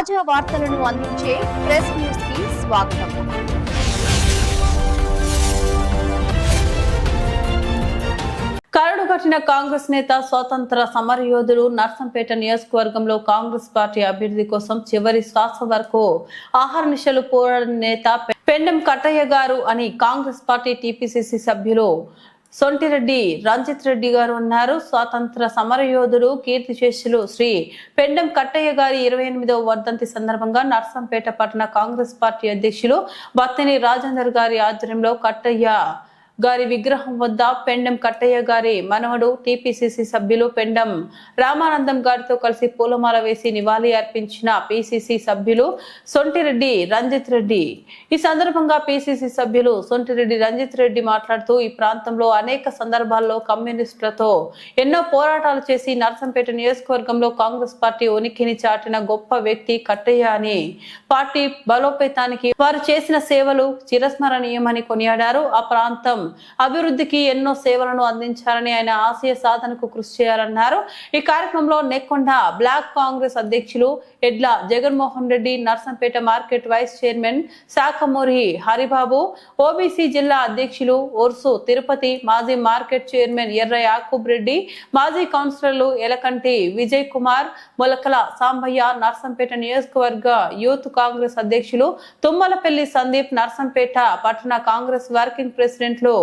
తాజా వార్తలను అందించే ప్రెస్ న్యూస్కి స్వాగతం. కరడు కట్టిన కాంగ్రెస్ నేత స్వాతంత్ర సమరయోధుడు నర్సంపేట నియోజకవర్గంలో కాంగ్రెస్ పార్టీ అభ్యర్థి కోసం చివరి శ్వాస వరకు ఆహారనిశలు పోరాడిన నేత పెండెం కట్టయ్య గారు అని కాంగ్రెస్ పార్టీ టీపీసీసీ సభ్యులు సొంటిరెడ్డి రంజిత్ రెడ్డి గారు ఉన్నారు. స్వాతంత్ర సమరయోధుడు కీర్తిశేషులు శ్రీ పెండం కట్టయ్య గారి ఇరవై ఎనిమిదవ వర్ధంతి సందర్భంగా నర్సంపేట పట్టణ కాంగ్రెస్ పార్టీ అధ్యక్షులు బత్తిని రాజేందర్ గారి ఆధ్వర్యంలో కట్టయ్య గారి విగ్రహం వద్ద పెండెం కట్టయ్య గారి మనవడు టీపీసీసీ సభ్యులు పెండెం. రామానందం గారితో కలిసి పూలమాల వేసి నివాళి అర్పించిన పిసిసి సభ్యులు సొంటిరెడ్డి రంజిత్ రెడ్డి. ఈ సందర్భంగా పిసిసి సభ్యులు సొంటిరెడ్డి రంజిత్ రెడ్డి మాట్లాడుతూ ఈ ప్రాంతంలో అనేక సందర్భాల్లో కమ్యూనిస్టులతో ఎన్నో పోరాటాలు చేసి నర్సంపేట నియోజకవర్గంలో కాంగ్రెస్ పార్టీ ఉనికిని చాటిన గొప్ప వ్యక్తి కట్టయ్య అని పార్టీ బలోపేతానికి వారు చేసిన సేవలు చిరస్మరణీయమని కొనియాడారు. ఆ ప్రాంతం అభివృద్ధికి ఎన్నో సేవలను అందించారని ఆయన ఆశయ సాధనకు కృషి చేయాలన్నారు. ఈ కార్యక్రమంలో నెక్కొండ బ్లాక్ కాంగ్రెస్ అధ్యక్షులు Edla Jaganmohan Reddy Narsampet market vice chairman Sakhamuri Haribabu OBC జిల్లా అధ్యక్షులు ఒర్సు తిరుపతి మాజీ మార్కెట్ చైర్మన్ ఎర్ర యాకూబ్ రెడ్డి మాజీ కౌన్సిలర్లు ఎలకంటి విజయ్ కుమార్ మొలకల సాంబయ్య నర్సంపేట నియోజకవర్గ యూత్ కాంగ్రెస్ అధ్యక్షులు తుమ్మలపల్లి సందీప్ నర్సంపేట పట్టణ కాంగ్రెస్ వర్కింగ్ ప్రెసిడెంట్లు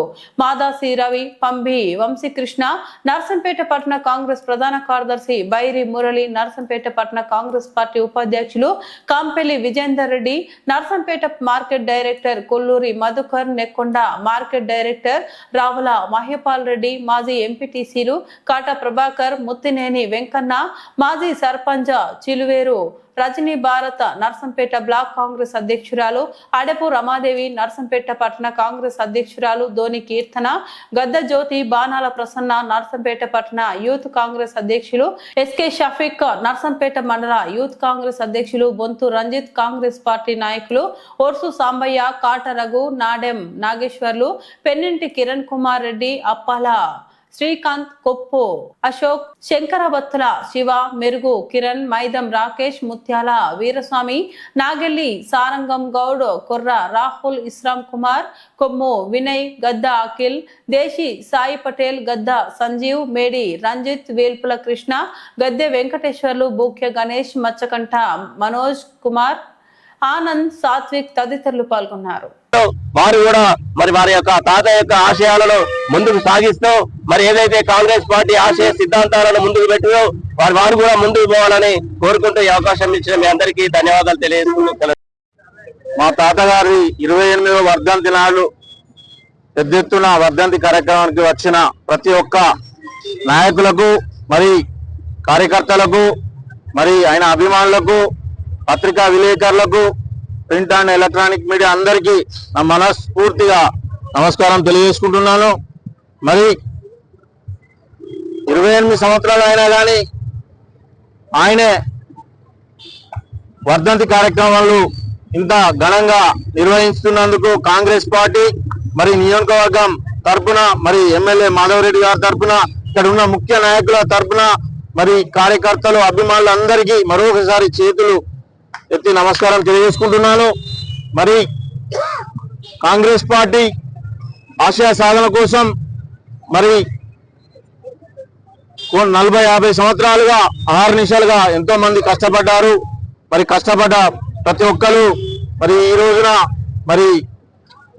మాదాసి రవి పంబి వంశీకృష్ణ నర్సంపేట పట్టణ కాంగ్రెస్ ప్రధాన కార్యదర్శి బైరి మురళి నర్సంపేట పట్టణ కాంగ్రెస్ పార్టీ ఉపాధ్యక్షులు Kampelli Vijender Reddy Narsampet market director Kolluri Madhukar Nekkonda market director Ravula Mahipal Reddy మాజీ ఎంపీటీసీలు కాటా ప్రభాకర్ ముత్తినేని వెంకన్న మాజీ సర్పంచ్ చిలువేరు రజనీ భారత నర్సంపేట బ్లాక్ కాంగ్రెస్ అధ్యక్షురాలు అడపు రమాదేవి నర్సంపేట పట్టణ కాంగ్రెస్ అధ్యక్షురాలు ధోని కీర్తన గద్ద జ్యోతి బాణాల ప్రసన్న నర్సంపేట పట్టణ యూత్ కాంగ్రెస్ అధ్యక్షులు ఎస్కే షఫీక్ నర్సంపేట మండల యూత్ కాంగ్రెస్ అధ్యక్షులు బొంతు రంజిత్ కాంగ్రెస్ పార్టీ నాయకులు ఓర్సు సాంబయ్య కాట రఘు నాడెం నాగేశ్వర్లు పెన్నింటి కిరణ్ కుమార్ రెడ్డి అప్పాల. శ్రీకాంత్ కొప్పు అశోక్ శంకరబత్తుల శివ మెరుగు కిరణ్ మైదం రాకేష్ ముత్యాల వీరస్వామి నాగెల్లి సారంగం గౌడ్ కొర్ర రాహుల్ ఇస్రాం కుమార్ కొమ్ము వినయ్ గద్ద అఖిల్ దేశి సాయి పటేల్ గద్ద సంజీవ్ మేడి రంజిత్ వేల్పుల కృష్ణ గద్దె వెంకటేశ్వర్లు బూఖ్య గణేష్ మచ్చకంఠ మనోజ్ కుమార్ ఆనంద్ సాత్విక్ తదితరులు పాల్గొన్నారు. వారు కూడా మరి వారి యొక్క తాత యొక్క ఆశయాలను ముందుకు సాగిస్తూ మరి ఏదైతే కాంగ్రెస్ పార్టీ ఆశయ సిద్ధాంతాలను ముందుకు పెట్టినో వారు వారు కూడా ముందుకు పోవాలని కోరుకుంటూ ఈ అవకాశం ఇచ్చిన మీ అందరికీ ధన్యవాదాలు తెలియజేసుకుంటూ మా తాతగారి ఇరవై ఎనిమిదవ వర్ధంతి నాడు పెద్ద ఎత్తున వర్ధంతి కార్యక్రమానికి వచ్చిన ప్రతి ఒక్క నాయకులకు మరి కార్యకర్తలకు మరి ఆయన అభిమానులకు పత్రికా విలేకరులకు ప్రింట్ అండ్ ఎలక్ట్రానిక్ మీడియా అందరికీ నా మనస్ఫూర్తిగా నమస్కారం తెలియజేసుకుంటున్నాను. మరి ఇరవై ఎనిమిది సంవత్సరాలు అయినా కానీ ఆయనే వర్ధంతి కార్యక్రమాలు ఇంత ఘనంగా నిర్వహిస్తున్నందుకు కాంగ్రెస్ పార్టీ మరి నియోజకవర్గం తరపున మరి ఎమ్మెల్యే మాధవరెడ్డి గారి తరఫున ఇక్కడ ఉన్న ముఖ్య నాయకుల తరఫున మరి కార్యకర్తలు అభిమానులు అందరికీ మరొకసారి చేతులు ఎత్తి నమస్కారం తెలియజేసుకుంటున్నాను. మరి కాంగ్రెస్ పార్టీ ఆశయ సాధన కోసం మరి నలభై యాభై సంవత్సరాలుగా ఆరు నిమిషాలుగా ఎంతో మంది కష్టపడ్డారు. మరి కష్టపడ్డ ప్రతి ఒక్కరు మరి ఈ రోజున మరి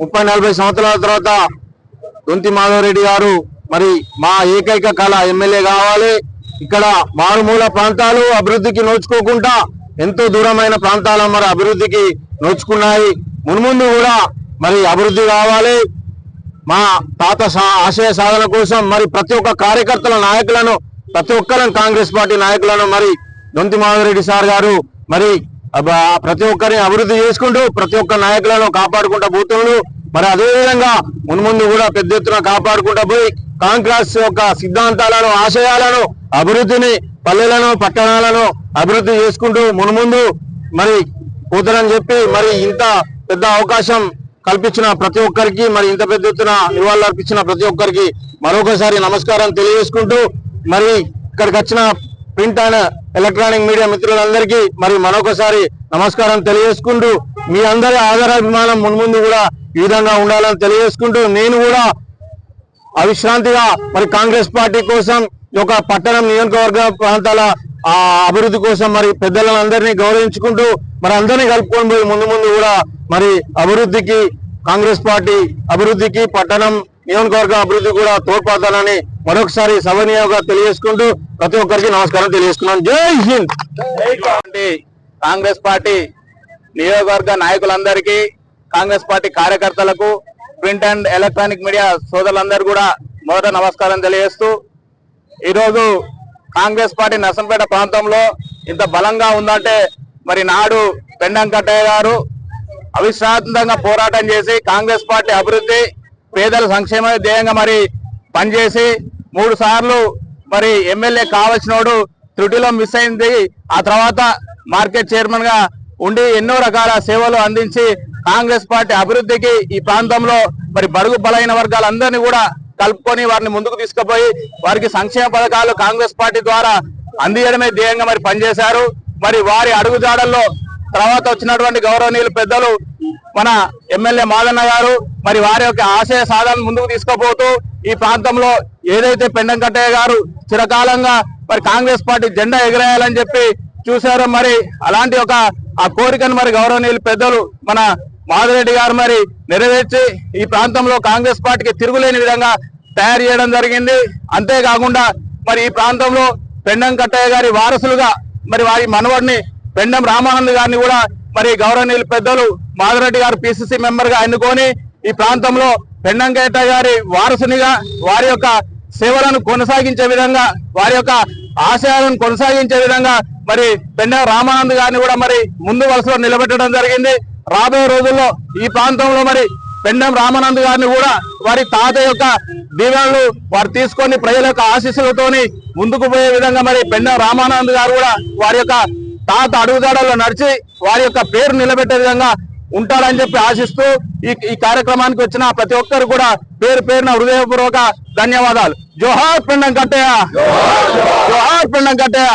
ముప్పై నలభై సంవత్సరాల తర్వాత దొంతి మాధవరెడ్డి గారు మరి మా ఏకైక కళ ఎమ్మెల్యే కావాలి. ఇక్కడ మారుమూల ప్రాంతాలు అభివృద్ధికి నోచుకోకుండా ఎంతో దూరమైన ప్రాంతాలు మరి అభివృద్ధికి నోచుకున్నాయి. మున్ముందు కూడా మరి అభివృద్ధి కావాలి. మా తాత సా- ఆశయ సాధన కోసం మరి ప్రతి ఒక్క కార్యకర్తల నాయకులను ప్రతి ఒక్కరిని కాంగ్రెస్ పార్టీ నాయకులను మరి దొంతి మాధవరెడ్డి సార్ గారు మరి ప్రతి ఒక్కరిని అభివృద్ధి చేసుకుంటూ ప్రతి ఒక్క నాయకులను కాపాడుకుంటూ పోతుండ్రు మరి అదేవిధంగా మున్ముందు కూడా పెద్ద ఎత్తున కాపాడుకుంటూ పోయి కాంగ్రెస్ యొక్క సిద్ధాంతాలను ఆశయాలను అభివృద్ధిని పల్లెలను పట్టణాలను అభివృద్ధి చేసుకుంటూ మునుముందు మరి పోతారని చెప్పి మరి ఇంత పెద్ద అవకాశం కల్పించిన ప్రతి ఒక్కరికి మరి ఇంత పెద్ద ఎత్తున నివాళులు అర్పించిన ప్రతి ఒక్కరికి మరొకసారి నమస్కారం తెలియజేసుకుంటూ మరి ఇక్కడికి వచ్చిన ప్రింట్ అండ్ ఎలక్ట్రానిక్ మీడియా మిత్రులందరికీ మరి మరొకసారి నమస్కారం తెలియజేసుకుంటూ మీ అందరి ఆదరాభిమానం మున్ముందు కూడా ఈ విధంగా ఉండాలని తెలియజేసుకుంటూ నేను కూడా అవిశ్రాంతిగా మరి కాంగ్రెస్ పార్టీ కోసం యొక్క పట్టణం నియోజకవర్గ ప్రాంతాల ఆ అభివృద్ధి కోసం మరి పెద్దలందరినీ గౌరవించుకుంటూ మరి అందరినీ కలుపుకొని పోయి ముందు ముందు కూడా మరి అభివృద్ధికి కాంగ్రెస్ పార్టీ అభివృద్ధికి పట్టణం నియోజకవర్గ అభివృద్ధి కూడా తోడ్పడతానని మరొకసారి సభనీయంగా తెలియజేసుకుంటూ ప్రతి ఒక్కరికి నమస్కారం తెలియజేసుకున్నాను జై హింద్! కాంగ్రెస్ పార్టీ నియోజకవర్గ నాయకులందరికీ కాంగ్రెస్ పార్టీ కార్యకర్తలకు ప్రింట్ అండ్ ఎలక్ట్రానిక్ మీడియా సోదరులందరూ కూడా మొదట నమస్కారం తెలియజేస్తూ ఈరోజు కాంగ్రెస్ పార్టీ నర్సంపేట ప్రాంతంలో ఇంత బలంగా ఉందంటే మరి నాడు పెండం కట్టయ్య గారు అవిశ్రాంతంగా పోరాటం చేసి కాంగ్రెస్ పార్టీ అభివృద్ధి పేదల సంక్షేమ ధ్యేయంగా మరి పనిచేసి మూడు సార్లు మరి ఎమ్మెల్యే కావలసినోడు త్రుటిలో మిస్ అయింది. ఆ తర్వాత మార్కెట్ చైర్మన్గా ఉండి ఎన్నో రకాల సేవలు అందించి కాంగ్రెస్ పార్టీ అభివృద్ధికి ఈ ప్రాంతంలో మరి బడుగు బలైన వర్గాలందరినీ కూడా కలుపుకొని వారిని ముందుకు తీసుకుపోయి వారికి సంక్షేమ పథకాలు కాంగ్రెస్ పార్టీ ద్వారా అందియడమే ధ్యేయంగా మరి పనిచేశారు. మరి వారి అడుగుజాడల్లో తర్వాత వచ్చినటువంటి గౌరవనీయులు పెద్దలు మన ఎమ్మెల్యే మాదన్న గారు మరి వారి యొక్క ఆశయ సాధన ముందుకు తీసుకుపోతూ ఈ ప్రాంతంలో ఏదైతే పెండంకట్టయ్య గారు చిరకాలంగా మరి కాంగ్రెస్ పార్టీ జెండా ఎగిరేయాలని చెప్పి చూశారు మరి అలాంటి ఒక ఆ కోరికను మరి గౌరవనీయులు పెద్దలు మన మాధురెడ్డి గారు మరి నెరవేర్చి ఈ ప్రాంతంలో కాంగ్రెస్ పార్టీకి తిరుగులేని విధంగా తయారు చేయడం జరిగింది. అంతేకాకుండా మరి ఈ ప్రాంతంలో పెండం కట్టయ్య గారి వారసులుగా మరి వారి మనవడిని పెండం రామానంద్ గారిని కూడా మరి గౌరవనీయులు పెద్దలు మాధురెడ్డి గారు పిసిసి మెంబర్గా ఎన్నుకొని ఈ ప్రాంతంలో పెండం కట్టయ్య గారి వారసునిగా వారి యొక్క సేవలను కొనసాగించే విధంగా వారి యొక్క ఆశయాలను కొనసాగించే విధంగా మరి పెండం రామానంద్ గారిని కూడా మరి ముందు వరుసలో నిలబెట్టడం జరిగింది. రాబోయే రోజుల్లో ఈ ప్రాంతంలో మరి పెండం రామానంద్ గారిని కూడా వారి తాత యొక్క దీవెనలు వారు తీసుకొని ప్రజల యొక్క ఆశీస్సులతోని ముందుకు పోయే విధంగా మరి పెండం రామానంద్ గారు కూడా వారి యొక్క తాత అడుగుదాడల్లో నడిచి వారి యొక్క పేరు నిలబెట్టే విధంగా ఉంటారని చెప్పి ఆశిస్తూ ఈ ఈ కార్యక్రమానికి వచ్చిన ప్రతి ఒక్కరు కూడా పేరు పేరున హృదయపూర్వక ధన్యవాదాలు. జోహార్ పిండం కట్టయ్య. జోహార్ పిండం కట్టయ్య.